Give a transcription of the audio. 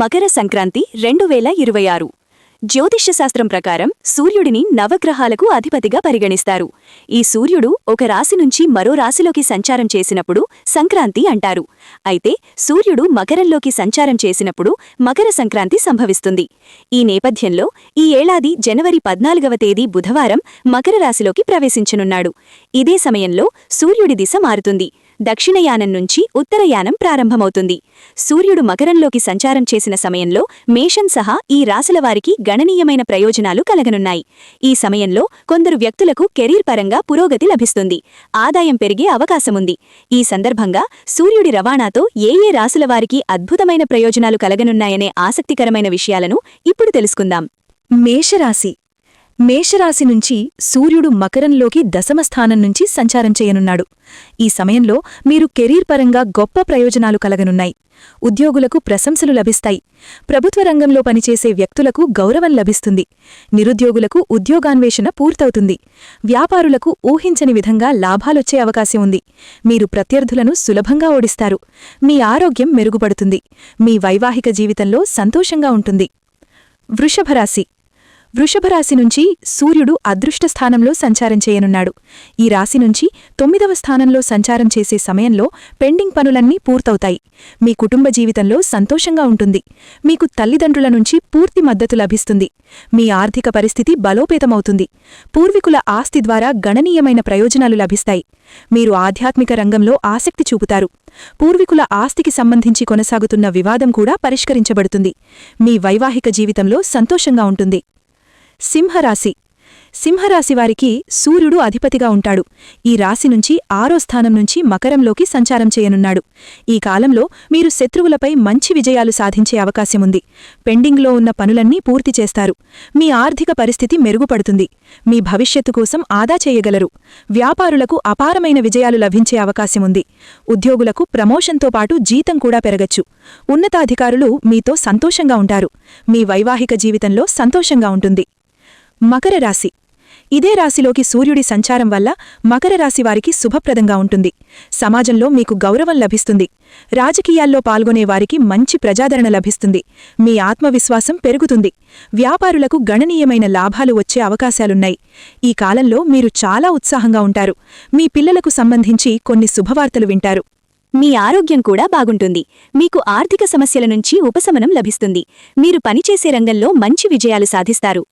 మకర సంక్రాంతి రెండు వేల ఇరవై ఆరు. జ్యోతిష్యశాస్త్రం ప్రకారం సూర్యుడిని నవగ్రహాలకు అధిపతిగా పరిగణిస్తారు. ఈ సూర్యుడు ఒక రాశి నుంచి మరో రాశిలోకి సంచారం చేసినప్పుడు సంక్రాంతి అంటారు. అయితే సూర్యుడు మకరంలోకి సంచారం చేసినప్పుడు మకర సంక్రాంతి సంభవిస్తుంది. ఈ నేపథ్యంలో ఈ ఏడాది జనవరి పద్నాలుగవ తేదీ బుధవారం మకర రాశిలోకి ప్రవేశించనున్నాడు. ఇదే సమయంలో సూర్యుడి దిశ మారుతుంది. దక్షిణయానం నుంచి ఉత్తరయానం ప్రారంభమవుతుంది. సూర్యుడు మకరంలోకి సంచారం చేసిన సమయంలో మేషం సహా ఈ రాశులవారికి గణనీయమైన ప్రయోజనాలు కలగనున్నాయి. ఈ సమయంలో కొందరు వ్యక్తులకు కెరీర్ పరంగా పురోగతి లభిస్తుంది. ఆదాయం పెరిగే అవకాశముంది. ఈ సందర్భంగా సూర్యుడి రవాణాతో ఏ ఏ రాశులవారికి అద్భుతమైన ప్రయోజనాలు కలగనున్నాయనే ఆసక్తికరమైన విషయాలను ఇప్పుడు తెలుసుకుందాం. మేషరాశి మేషరాశి నుంచి సూర్యుడు మకరంలోకి దశమస్థానం నుంచి సంచారం చేయనున్నాడు. ఈ సమయంలో మీరు కెరీర్ పరంగా గొప్ప ప్రయోజనాలు కలగనున్నాయి. ఉద్యోగులకు ప్రశంసలు లభిస్తాయి. ప్రభుత్వ రంగంలో పనిచేసే వ్యక్తులకు గౌరవం లభిస్తుంది. నిరుద్యోగులకు ఉద్యోగాన్వేషణ పూర్తవుతుంది. వ్యాపారులకు ఊహించని విధంగా లాభాలొచ్చే అవకాశం ఉంది. మీరు ప్రత్యర్థులను సులభంగా ఓడిస్తారు. మీ ఆరోగ్యం మెరుగుపడుతుంది. మీ వైవాహిక జీవితంలో సంతోషంగా ఉంటుంది. వృషభరాశి వృషభరాశి నుంచి సూర్యుడు అదృష్ట స్థానంలో సంచారం చేయనున్నాడు. ఈ రాశి నుంచి తొమ్మిదవ స్థానంలో సంచారం చేసే సమయంలో పెండింగ్ పనులన్నీ పూర్తవుతాయి. మీ కుటుంబ జీవితంలో సంతోషంగా ఉంటుంది. మీకు తల్లిదండ్రుల నుంచి పూర్తి మద్దతు లభిస్తుంది. మీ ఆర్థిక పరిస్థితి బలోపేతమవుతుంది. పూర్వీకుల ఆస్తి ద్వారా గణనీయమైన ప్రయోజనాలు లభిస్తాయి. మీరు ఆధ్యాత్మిక రంగంలో ఆసక్తి చూపుతారు. పూర్వీకుల ఆస్తికి సంబంధించి కొనసాగుతున్న వివాదం కూడా పరిష్కరించబడుతుంది. మీ వైవాహిక జీవితంలో సంతోషంగా ఉంటుంది. సింహరాశి. సింహరాశి వారికి సూర్యుడు అధిపతిగా ఉంటాడు. ఈ రాశి నుంచి ఆరో స్థానం నుంచి మకరంలోకి సంచారం చేయనున్నాడు. ఈ కాలంలో మీరు శత్రువులపై మంచి విజయాలు సాధించే అవకాశముంది. పెండింగ్లో ఉన్న పనులన్నీ పూర్తి చేస్తారు. మీ ఆర్థిక పరిస్థితి మెరుగుపడుతుంది. మీ భవిష్యత్తు కోసం ఆదా చేయగలరు. వ్యాపారులకు అపారమైన విజయాలు లభించే అవకాశముంది. ఉద్యోగులకు ప్రమోషన్తో పాటు జీతం కూడా పెరగచ్చు. ఉన్నతాధికారులు మీతో సంతోషంగా ఉంటారు. మీ వైవాహిక జీవితంలో సంతోషంగా ఉంటుంది. మకర రాశి. ఇదే రాశిలోకి సూర్యుడి సంచారం వల్ల మకర రాశి వారికి శుభప్రదంగా ఉంటుంది. సమాజంలో మీకు గౌరవం లభిస్తుంది. రాజకీయాల్లో పాల్గొనే వారికి మంచి ప్రజాదరణ లభిస్తుంది. మీ ఆత్మవిశ్వాసం పెరుగుతుంది. వ్యాపారులకు గణనీయమైన లాభాలు వచ్చే అవకాశాలున్నాయి. ఈ కాలంలో మీరు చాలా ఉత్సాహంగా ఉంటారు. మీ పిల్లలకు సంబంధించి కొన్ని శుభవార్తలు వింటారు. మీ ఆరోగ్యం కూడా బాగుంటుంది. మీకు ఆర్థిక సమస్యల నుంచి ఉపశమనం లభిస్తుంది. మీరు పనిచేసే రంగంలో మంచి విజయాలు సాధిస్తారు.